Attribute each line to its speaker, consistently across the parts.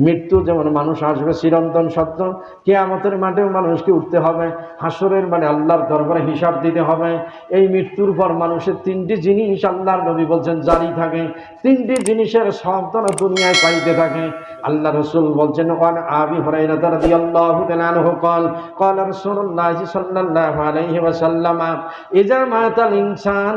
Speaker 1: মৃত্যু যেমন মানুষ আসবে, চিরন্তন সত্য। কে আমাদের মাঠেও মানুষকে উঠতে হবে। হাসরের মানে আল্লাহর দরবারে হিসাব দিতে হবে। এই মৃত্যুর পর মানুষের তিনটি জিনিস আল্লাহর নবী বলছেন, জারি থাকে। তিনটি জিনিসের সন্তান দুনিয়ায় পাইতে থাকে। আল্লাহ রসুল বলছেন আবি কল মাতাল ইনসান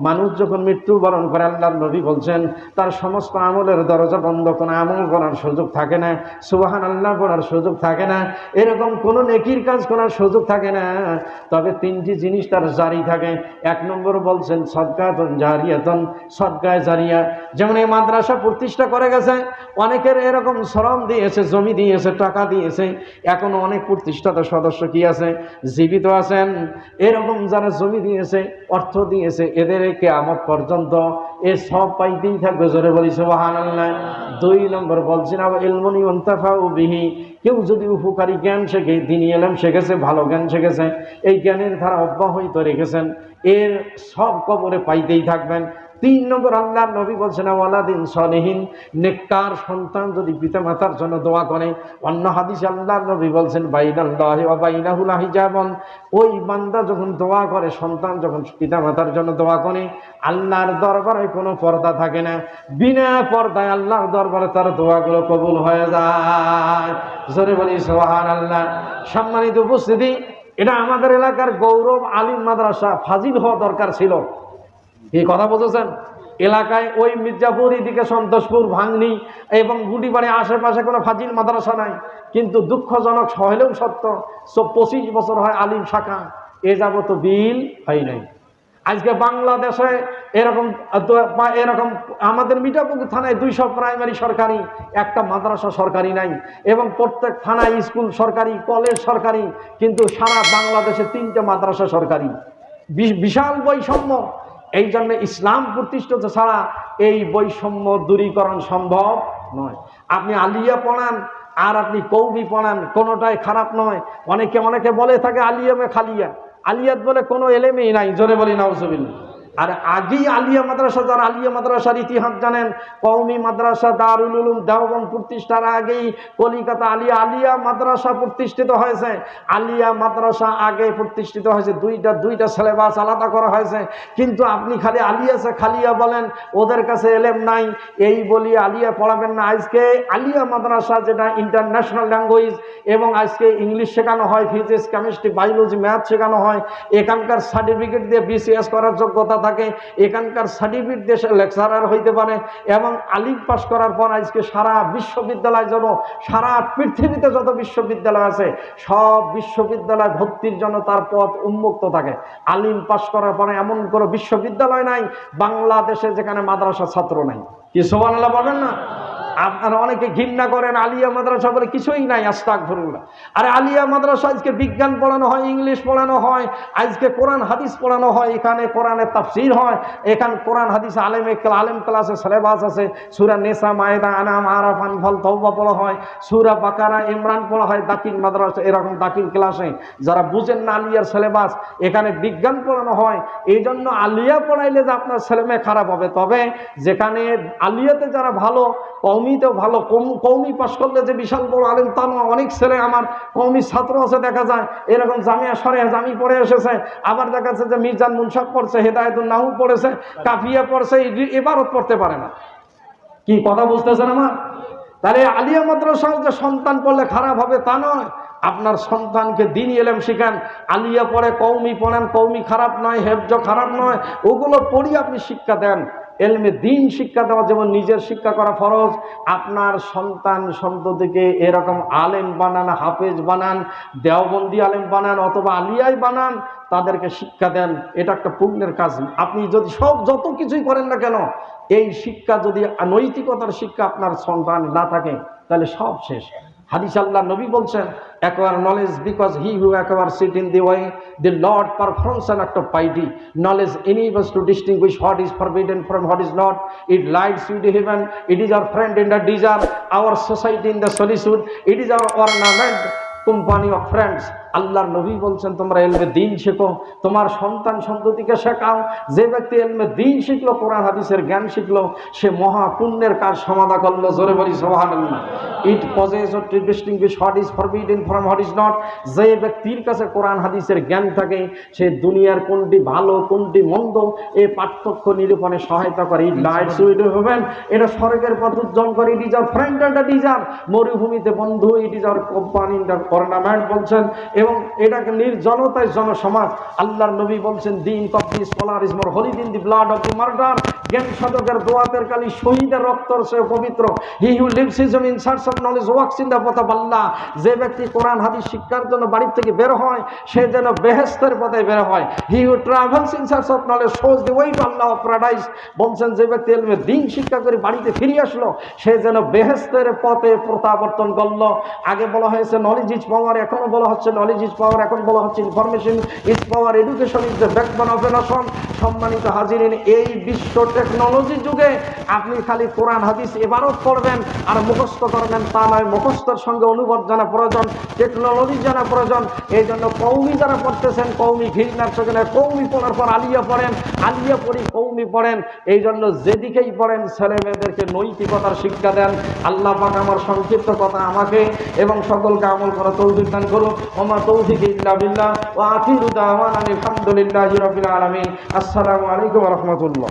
Speaker 1: মানুষ যখন মৃত্যুবরণ করে, আল্লাহর নবী বলছেন, তার সমস্ত আমলের দরজা বন্ধ কোনো আমল করার সুযোগ থাকে না সুবাহান আল্লাহ করার সুযোগ থাকে না, এরকম কোনো নেকির কাজ করার সুযোগ থাকে না। তবে তিনটি জিনিস তার জারি থাকে। এক নম্বর বলছেন, সদকাতন জারিয়াতন, সদকায় জারিয়া। যেমন এই মাদ্রাসা প্রতিষ্ঠা করে গেছে, অনেকের এরকম শ্রম দিয়েছে, জমি দিয়েছে, টাকা দিয়েছে, এখনও অনেক প্রতিষ্ঠাতা সদস্য কি আছে? জীবিত আছেন। এরকম যারা জমি দিয়েছে, অর্থ দিয়েছে, এদেরকে কেয়ামত পর্যন্ত এ সব পাইতেই থাকবে, জোরে বলি আল্লাহ দুই নম্বর বলছেন আবার এলমনি ও বিহি। কেউ যদি উপকারী জ্ঞান শেখে, তিনি এলাম শেখেছে, ভালো জ্ঞান শিখেছে, এই জ্ঞানের ধারা অব্যাহত রেখেছেন। এর সব কবরে পাইতেই থাকবেন। তিন নম্বর আল্লাহ নবী বলছেন ওয়ালাদিন সনেহীন নেককার সন্তান যদি পিতা মাতার জন্য দোয়া করে। অন্য হাদিস আল্লাহ নবী বলছেন, বাইনাল্লাহ হিজাবন ওই বান্দা যখন দোয়া করে, সন্তান যখন পিতা মাতার জন্য দোয়া করে, আল্লাহর দরবারে কোনো পর্দা থাকে না। বিনা পর্দায় আল্লাহর দরবারে তার দোয়াগুলো কবুল হয়ে যায়। জোরে বলি সোহান আল্লাহ সম্মানিত উপস্থিতি, এটা আমাদের এলাকার গৌরব আলিম মাদ্রাসা, ফাজিল হওয়া দরকার ছিল। এই কথা বুঝেছেন এলাকায় ওই মির্জাপুর, এদিকে সন্তোষপুর, ভাঙনি এবং গুটিবাড়ি আশেপাশে কোনো ফাজিল মাদ্রাসা নাই। কিন্তু দুঃখজনক হলেও সত্য পঁচিশ বছর হয় আলিম শাখা, এ যাবত বিল হয় নাই। আজকে বাংলাদেশে এরকম এরকম, আমাদের মিঠাপুকুর থানায় দুইশো প্রাইমারি সরকারি, একটা মাদ্রাসা সরকারি নাই এবং প্রত্যেক থানায় স্কুল সরকারি, কলেজ সরকারি, কিন্তু সারা বাংলাদেশে তিনটে মাদ্রাসা সরকারি। বিশাল বৈষম্য। এই জন্য ইসলাম প্রতিষ্ঠিত ছাড়া এই বৈষম্য দূরীকরণ সম্ভব নয়। আপনি আলিয়া পড়ান, আর আপনি কৌবি পড়ান, কোনোটাই খারাপ নয়। অনেকে অনেকে বলে থাকে আলিয়ামে খালিয়া। আলিয়াত বলে কোনো এলেমেই নাই, জোরে বলি নাউজবিল্লা আর আগেই আলিয়া মাদ্রাসা, যারা আলিয়া মাদ্রাসার ইতিহাস জানেন, কওমি মাদ্রাসা, দারুল উলুম, দেওবন্দ প্রতিষ্ঠার আগেই কলিকাতা আলিয়া আলিয়া মাদ্রাসা প্রতিষ্ঠিত হয়েছে। আলিয়া মাদ্রাসা আগে প্রতিষ্ঠিত হয়েছে, দুইটা দুইটা সিলেবাস আলাদা করা হয়েছে। কিন্তু আপনি খালি আলিয়াসে খালিয়া বলেন, ওদের কাছে এলেম নাই। এই বলি আলিয়া পড়াবেন না। আজকে আলিয়া মাদ্রাসা যেটা ইন্টারন্যাশনাল ল্যাঙ্গুয়েজ এবং আজকে ইংলিশ শেখানো হয় ফিজিক্স কেমিস্ট্রি বায়োলজি ম্যাথ শেখানো হয়, এখানকার সার্টিফিকেট দিয়ে বিসিএস করার যোগ্যতা থাকে এখানকার সার্টিফিকেট দেশের লেকচারার হইতে পারে এবং আলিম পাস করার পর আজকে সারা বিশ্ববিদ্যালয় জন্য সারা পৃথিবীতে যত বিশ্ববিদ্যালয় আছে, সব বিশ্ববিদ্যালয় ভর্তির জন্য তার পথ উন্মুক্ত থাকে। আলিম পাস করার পরে এমন কোনো বিশ্ববিদ্যালয় নাই, বাংলাদেশে যেখানে মাদ্রাসা ছাত্র নাই। কি সোমান বলেন না? আপনারা অনেকে ঘৃণা করেন, আলিয়া মাদ্রাসা বলে কিছুই নাই আস্তাক ফরুল্লাহ আরে আলিয়া মাদ্রাসা, আজকে বিজ্ঞান পড়ানো হয়, ইংলিশ পড়ানো হয়, আজকে কোরআন হাদিস পড়ানো হয়, এখানে কোরআনের তাফসির হয়, এখানে কোরআন হাদিস আলেম আলেম ক্লাসে সিলেবাস আছে, সুরা নেশা মায়েদা, আনাম, আরাফ, আনফল তৌবা পড়া হয়, সুরা বাকারা, ইমরান পড়া হয় দাকিল মাদ্রাসা, এরকম দাকিল ক্লাসে। যারা বুঝেন না আলিয়ার সিলেবাস এখানে বিজ্ঞান পড়ানো হয় এই জন্য আলিয়া পড়াইলে যে আপনার ছেলেমেয়ে খারাপ হবে। তবে যেখানে আলিয়াতে যারা ভালো কৌমিতেও ভালো, কম কৌমি পাশ করলে যে বিশাল বড় আলেম, তা নয়। অনেক ছেলে আমার কৌমি ছাত্র আছে, দেখা যায়। এরকম জামিয়া সরে, জামি পড়ে এসেছে। আবার দেখা যাচ্ছে যে মির্জান মুনসাব পড়ছে হেদায়তুল নাহু পড়েছে, কাফিয়া পড়ছে এবারও পড়তে পারে না। কি কথা বুঝতেছেন আমার? তাহলে আলিয়া মাদ্রাসাও যে সন্তান পড়লে খারাপ হবে তা নয়। আপনার সন্তানকে দিন এলেম শিখান। আলিয়া পড়ে কৌমি পড়েন কৌমি খারাপ নয়, হেফজ খারাপ নয়। ওগুলো পড়ি আপনি শিক্ষা দেন। এলমে দিন শিক্ষা দেওয়া, যেমন নিজের শিক্ষা করা ফরজ, আপনার সন্তান সন্ততিকে এরকম আলেম বানান, হাফেজ বানান, দেওবন্দি আলেম বানান, অথবা আলিয়াই বানান, তাদেরকে শিক্ষা দেন। এটা একটা পুণ্যের কাজ। আপনি যদি সব যত কিছুই করেন না কেন, এই শিক্ষা যদি নৈতিকতার শিক্ষা আপনার সন্তান না থাকে, তাহলে সব শেষ। হাদিস আল্লাহ নবী বলছেন knowledge because he who acquire sit in the way the Lord performs an act of piety knowledge enables to distinguish what is forbidden from what is not it lights you to heaven it is our friend in the desire our society in the solitude it is our ornament company of friends আল্লাহর নবী বলছেন, তোমরা এলমে দিন শেখো, তোমার সন্তান সন্ততিকে শেখাও। যে ব্যক্তি এলমে দিন শিখলো, কোরআন, হাদিসের জ্ঞান শিখলো, সে মহা পুণ্যের কাজ সমাধা করল, জোরে বলি it possess distinguish what is forbidden from what is not যে ব্যক্তির কাছে কোরআন, হাদিসের জ্ঞান থাকে, সে দুনিয়ার কোনটি ভালো, কোনটি মন্দ, এ পার্থক্য নিরূপণে সহায়তা করে। ইট লাইট সুইড হবেন এটা স্বর্গের পথ উজ্জ্বল করে। It is our friend and মরুভূমিতে বন্ধু। It is our company ornament বলছেন। এবং এটাকে নির্জনতায় জনসমাজ, আল্লাহর নবী বলছেন, দিন কফ this scholar is than the blood of the martyr জ্ঞান সাধকের দোয়াতের কালি শহীদের রক্তর সে পবিত্র। He who leaves his in search of knowledge works in the পথ আল্লাহ যে ব্যক্তি কোরআন, হাদিস শিক্ষার জন্য বাড়ির থেকে বের হয়, সে যেন বেহেস্তের পথে বের হয়। He who travels in search of knowledge shows the way to Allah of paradise বলছেন, যে ব্যক্তি এলমে দিন শিক্ষা করে বাড়িতে ফিরে আসলো, সে যেন বেহেস্তের পথে প্রত্যাবর্তন করল। আগে বলা হয়েছে নলেজ ইজ পাওয়ার এখনও বলা হচ্ছে নলেজ ইজ পাওয়ার এখন বলা হচ্ছে information is power education is the backbone of a nation সম্মানিত হাজিরিন, এই বিশ্ব টেকনোলজির যুগে আপনি খালি কোরআন, হাদিস, এবারত করবেন আর মুখস্থ করবেন তা নয়, মুখস্থর সঙ্গে অনুবাদ জানা প্রয়োজন টেকনোলজি জানা প্রয়োজন। এই জন্য কৌমি যারা পড়তেছেন, কৌমি ঘিরনার সেখানে কৌমি পড়ার পর আলিয়া পড়েন। আলিয়া পড়ি কৌমি পড়েন, এই জন্য যেদিকেই পড়েন, ছেলে মেয়েদেরকে নৈতিকতার শিক্ষা দেন। আল্লাহ পাক আমার সংক্ষিপ্ত কথা আমাকে এবং সকলকে আমল করা তৌফিক দান করুন ওমা তৌফিক ইল্লা বিল্লাহ। ওয়া আখিরু দাওয়ানা আলহামদুলিল্লাহি রাব্বিল আলামিন। আসসালামু আলাইকুম রাহমাতুল্লাহ।